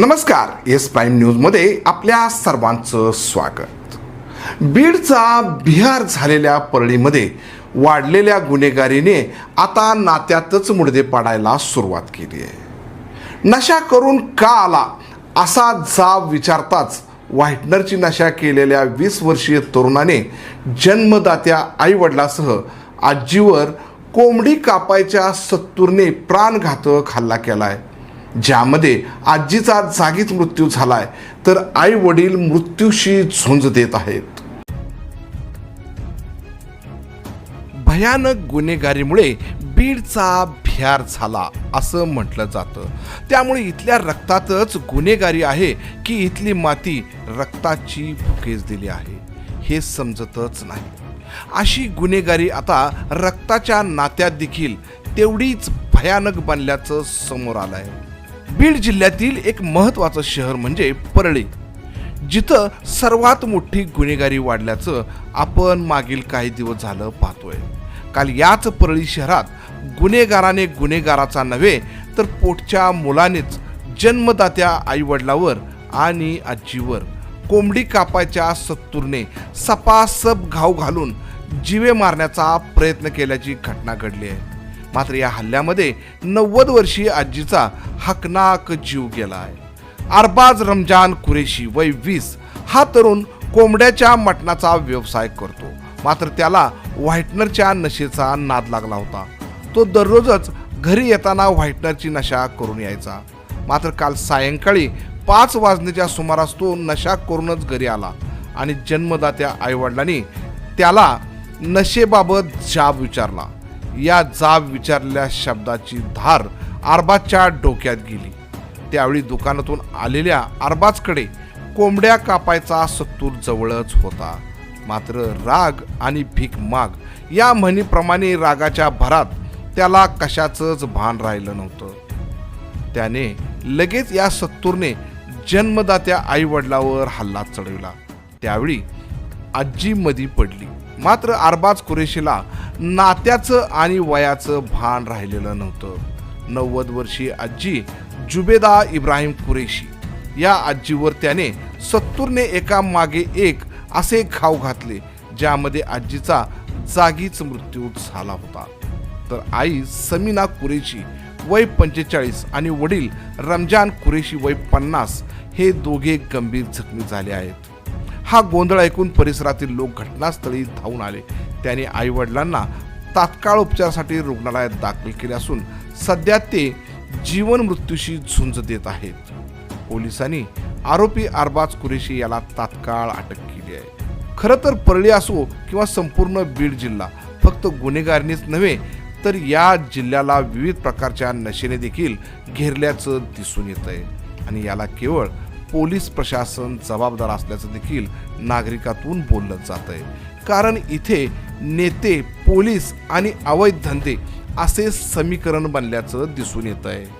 नमस्कार S prime न्यूजमध्ये आपल्या सर्वांचं स्वागत. बीडचा बिहार झालेल्या परळीमध्ये वाढलेल्या गुन्हेगारीने आता नात्यातच मुडदे पाडायला सुरुवात केली आहे. नशा करून का आला असा जाब विचारताच व्हाईटनरची नशा केलेल्या वीस वर्षीय तरुणाने जन्मदात्या आईवडिलासह आजीवर कोंबडी कापायच्या सत्तूरने प्राणघातक हल्ला केला आहे ज्यामध्ये आजीचा जागीच मृत्यू झालाय तर आई वडील मृत्यूशी झुंज देत आहेत. भयानक गुन्हेगारीमुळे बीडचा भ्यार झाला असं म्हटलं जातं. त्यामुळे इथल्या रक्तातच गुन्हेगारी आहे की इथली माती रक्ताची भुकेज दिली आहे हे समजतच नाही. अशी गुन्हेगारी आता रक्ताच्या नात्यात देखील तेवढीच भयानक बनल्याचं समोर आलं आहे बीड जिल्ह्यातील एक महत्त्वाचं शहर म्हणजे परळी जिथं सर्वात मोठी गुन्हेगारी वाढल्याचं आपण मागील काही दिवस झालं पाहतोय. काल याच परळी शहरात गुन्हेगाराने गुन्हेगाराचा नव्हे तर पोटच्या मुलानेच जन्मदात्या आईवडिलावर आणि आजीवर कोंबडी कापायच्या सत्तूरने सपासप घाव घालून जीवे मारण्याचा प्रयत्न केल्याची घटना घडली आहे. मात्र या हल्ल्यामध्ये नव्वद वर्षीय आजीचा हकनाक जीव गेला आहे अरबाज रमजान कुरेशी वय वीस हा तरुण कोंबड्याच्या मटणाचा व्यवसाय करतो. मात्र त्याला व्हाईटनरच्या नशेचा नाद लागला होता. तो दररोजच घरी येताना व्हाईटनरची नशा करून यायचा. मात्र काल सायंकाळी पाच वाजण्याच्या सुमारास तो नशा करूनच घरी आला आणि जन्मदात्या आईवडिलांनी त्याला नशेबाबत जाब विचारला. या जाब विचारलेल्या शब्दाची धार अरबाजच्या डोक्यात गेली. त्यावेळी दुकानातून आलेल्या अरबाजकडे कोंबड्या कापायचा सत्तूर जवळच होता. मात्र राग आणि भीक माग या म्हणीप्रमाणे रागाच्या भरात त्याला कशाचंच भान राहिलं नव्हतं. त्याने लगेच या सत्तूरने जन्मदात्या आईवडिलावर हल्ला चढविला. त्यावेळी आजी मधी पडली. मात्र अरबाज कुरेशीला नात्याचं आणि वयाचं भान राहिलेलं नव्हतं. नव्वद वर्षीय आजी जुबेदा इब्राहिम कुरेशी या आजीवर त्याने सत्तूरने एका मागे एक असे घाव घातले ज्यामध्ये आजीचा जागीच मृत्यू झाला होता. तर आई समीना कुरेशी वय पंचेचाळीस आणि वडील रमजान कुरेशी वय पन्नास हे दोघे गंभीर जखमी झाले आहेत. हा गोंधळ ऐकून परिसरातील लोक घटनास्थळी धावून आले. त्याने आईवडिलांना तात्काळ उपचारासाठी रुग्णालयात दाखल केले असून सध्या ते जीवन मृत्यूशी झुंज देत आहेत. पोलिसांनी आरोपी अरबाज कुरेशी याला तात्काळ अटक केली आहे. खरं तर परळी असो किंवा संपूर्ण बीड जिल्हा फक्त गुन्हेगारीनेच नव्हे तर या जिल्ह्याला विविध प्रकारच्या नशेने देखील घेरल्याचं दिसून येत आहे आणि याला केवळ पोलीस प्रशासन जबाबदार असल्याचं देखील नागरिकातून बोललं जात आहे कारण इथे नेते पोलीस आणि अवैध धंदे असे समीकरण बनल्याचं दिसून येत आहे